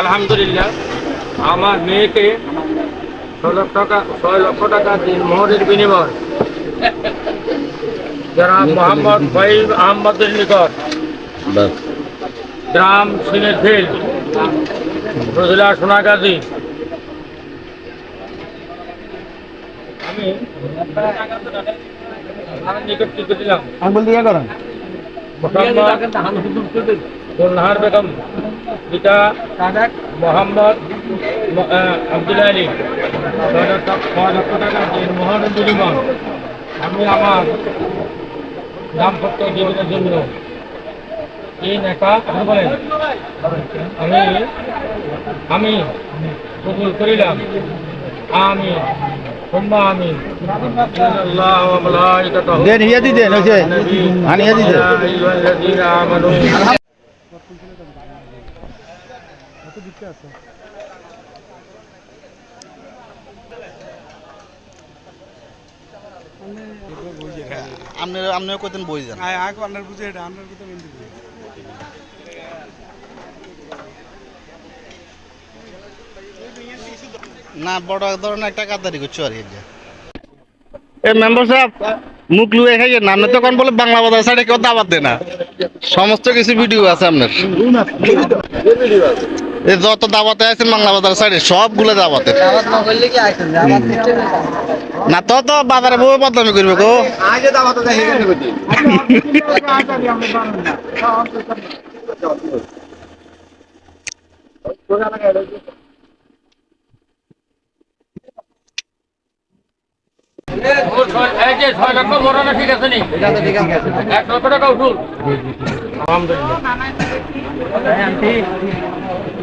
আলহামদুলিল্লাহ আমার মেয়েকে ছয় লক্ষ টাকা ছয় লক্ষ টাকা দিন মোহরের বিনিময়। যারা মোহাম্মদ ফaiz আহমদের নিকট। গ্রাম সিনের ফিল্ড উপজেলা সোনাগাজী। আমি নিকট দিলাম। আঙ্গুল দিয়ে করেন। গুলনাহার বেগম পিতা মোহাম্মদ ম- আব্দুল আলী ছয় লক্ষ টাকা দিন বিনিময় আমি আমার দাম্পত্য জীবনের জন্য এই আপনি বলেন আমি আমি কবুল করিলাম আমি আমি দেন হিয়া হিয়া কত দিতে আছে। না বড় ধরনের একটা করছ আর মেম্বার সাহেব মুখ লুয়ে খাইয়ে না তখন বলে বাংলা বাজার সাইডে কেউ দাবাত না। সমস্ত কিছু ভিডিও আছে আপনার। যত দাবাতে আছেন বাংলা বাজার সাইডে সবগুলো দাবাতে না তো তো বাজারে বউ বদনামি করবে গো। ঠিক আছে নি এক লক্ষ টাকা উঠুন। আলহামদুলিল্লাহ।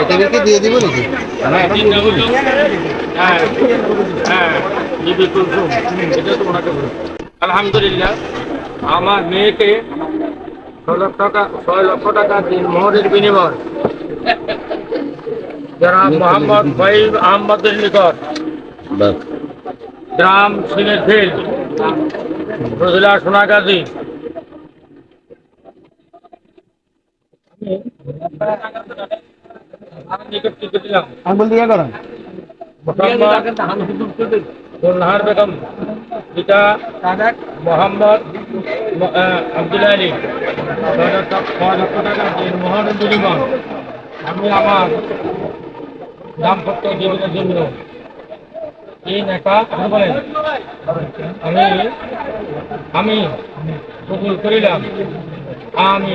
এটাকে দিয়ে দিব নাকি? আলহামদুলিল্লাহ আমার মেয়েকে ছয় লক্ষ টাকা ছয় লক্ষ টাকা দিন মোহরের বিনিময়। যারা মোহাম্মদ ফaiz আহমদের নিকট। গ্রাম সিনের ফিল্ড উপজেলা সোনাগাজী। দিলাম আঙ্গুল দিয়ে করেন। বেগম পিতা মোহাম্মদ আলী। ছয় লক্ষ টাকা দিন মোহরের আমি আমার দাম্পত্য জীবনের জন্য এই আপনি বলেন আমি আমি কবুল করিলাম। আমি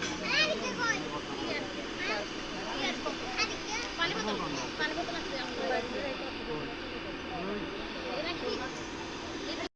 Thank you.